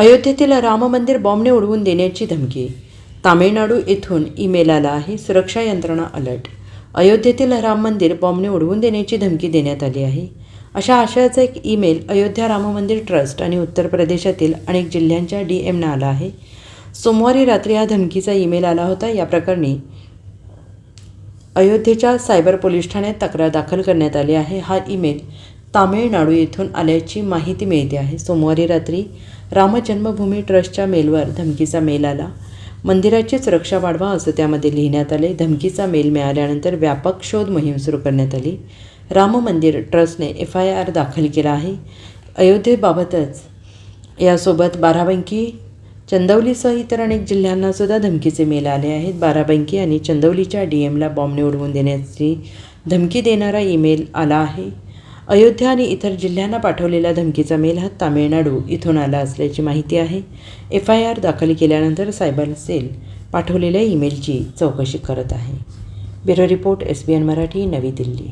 अयोध्येतील राम मंदिर बॉम्बने उडवून देण्याची धमकी. तामिळनाडू येथून ईमेल आला आहे. सुरक्षा यंत्रणा अलर्ट. अयोध्येतील राम मंदिर बॉम्बने उडवून देण्याची धमकी देण्यात आली आहे. अशा आशयाचा एक ईमेल अयोध्या राम मंदिर ट्रस्ट आणि उत्तर प्रदेशातील अनेक जिल्ह्यांच्या डी एमना आला आहे. सोमवारी रात्री हा धमकीचा ईमेल आला होता. या प्रकरणी अयोध्येच्या सायबर पोलीस ठाण्यात तक्रार दाखल करण्यात आली आहे. हा ईमेल तामिळनाडू येथून आल्याची माहिती मिळते आहे. सोमवारी रात्री राम जन्मभूमी ट्रस्टच्या मेलवर धमकीचा मेल आला. मंदिराचीच रक्षा वाढवा असं त्यामध्ये लिहिण्यात आले धमकीचा मेल मिळाल्यानंतर व्यापक शोध मोहीम सुरू करण्यात आली. राम मंदिर ट्रस्टने एफ आय आर दाखल केला आहे. अयोध्येबाबतच यासोबत बाराबंकी चंदौलीसह इतर अनेक जिल्ह्यांना सुद्धा धमकीचे मेल आले आहेत. बाराबंकी आणि चंदौलीच्या डी एमला बॉम्बने उडवून देण्याची धमकी देणारा ईमेल आला आहे. अयोध्या आणि इतर जिल्ह्यांना पाठवलेला धमकीचा मेल हा तामिळनाडू इथून आला असल्याची माहिती आहे. एफ आय आर दाखल केल्यानंतर सायबर सेल पाठवलेल्या ईमेलची चौकशी करत आहे. Bureau report S B N Marathi नवी दिल्ली.